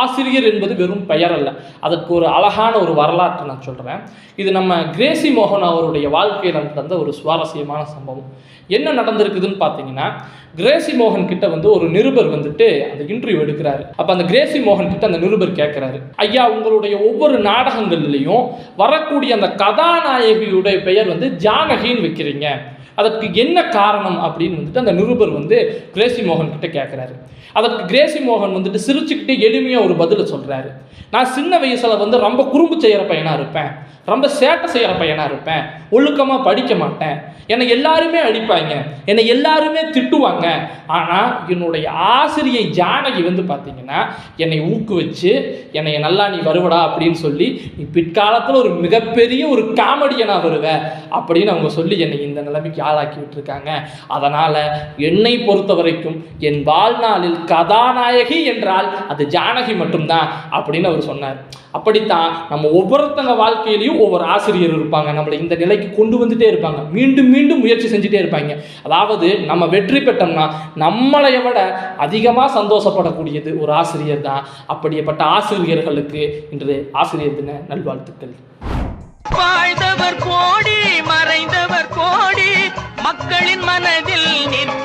ஆசிரியர் என்பது வெறும் பெயர் அல்ல. அதற்கு ஒரு அழகான ஒரு வரலாற்றை நான் சொல்கிறேன் இது நம்ம கிரேசி மோகன் அவருடைய வாழ்க்கையில் நடந்த ஒரு சுவாரஸ்யமான சம்பவம். என்ன நடந்திருக்குதுன்னு பார்த்தீங்கன்னா கிரேசி மோகன் கிட்ட வந்து ஒரு நிருபர் வந்துட்டு அந்த இன்டர்வியூ எடுக்கிறாரு. அப்போ அந்த கிரேசி மோகன் கிட்ட அந்த நிருபர் கேட்குறாரு ஐயா உங்களுடைய ஒவ்வொரு நாடகங்கள்லையும் வரக்கூடிய அந்த கதாநாயகியுடைய பெயர் வந்து ஜானகின்னு வைக்கிறீங்க. அதற்கு என்ன காரணம்? அப்படின்னு வந்துட்டு அந்த நிருபர் வந்து கிரேசி மோகன் கிட்ட கேட்குறாரு அதற்கு கிரேசி மோகன் வந்துட்டு சிரிச்சுக்கிட்டே எளிமையாக ஒரு பதிலை சொல்கிறாரு நான் சின்ன வயசில் வந்து ரொம்ப குறும்பு செய்கிற பையனாக இருப்பேன். ரொம்ப சேட்டை செய்கிற பையனாக இருப்பேன். ஒழுக்கமாக படிக்க மாட்டேன். என்னை எல்லாருமே அடிப்பாங்க. என்னை எல்லாருமே திட்டுவாங்க. ஆனால் என்னுடைய ஆசிரியை ஜானகி வந்து பார்த்தீங்கன்னா என்னை ஊக்குவிச்சு என்னை நல்லா நீ வருவடா அப்படின்னு சொல்லி நீ பிற்காலத்தில் ஒரு மிகப்பெரிய ஒரு காமெடியனாக வருவ அப்படின்னு அவங்க சொல்லி என்னை இந்த நிலைமைக்கு ஆளாக்கி விட்டுருக்காங்க அதனால் என்னை பொறுத்த வரைக்கும் என் வாழ்நாளில் கதாநாயகி என்றால் அது ஜானகி மட்டும்தான் அப்படின்னு அவர் சொன்னார். அப்படித்தான் நம்ம ஒவ்வொருத்தங்க வாழ்க்கையிலையும் ஒவ்வொரு ஆசிரியர் இருப்பாங்க. நம்மளை இந்த நிலைக்கு கொண்டு வந்துட்டே இருப்பாங்க. மீண்டும் மீண்டும் முயற்சி செஞ்சுட்டே இருப்பாங்க. அதாவது நம்ம வெற்றி பெற்றோம்னா நம்மளை விட அதிகமாக சந்தோஷப்படக்கூடியது ஒரு ஆசிரியர் தான். அப்படியேப்பட்ட ஆசிரியர்களுக்கு இன்று ஆசிரியர் தின நல்வாழ்த்துக்கள். வாழ்ந்தவர் கோடி மறைந்தவர் கோடி மக்களின் மனதில் நிற்க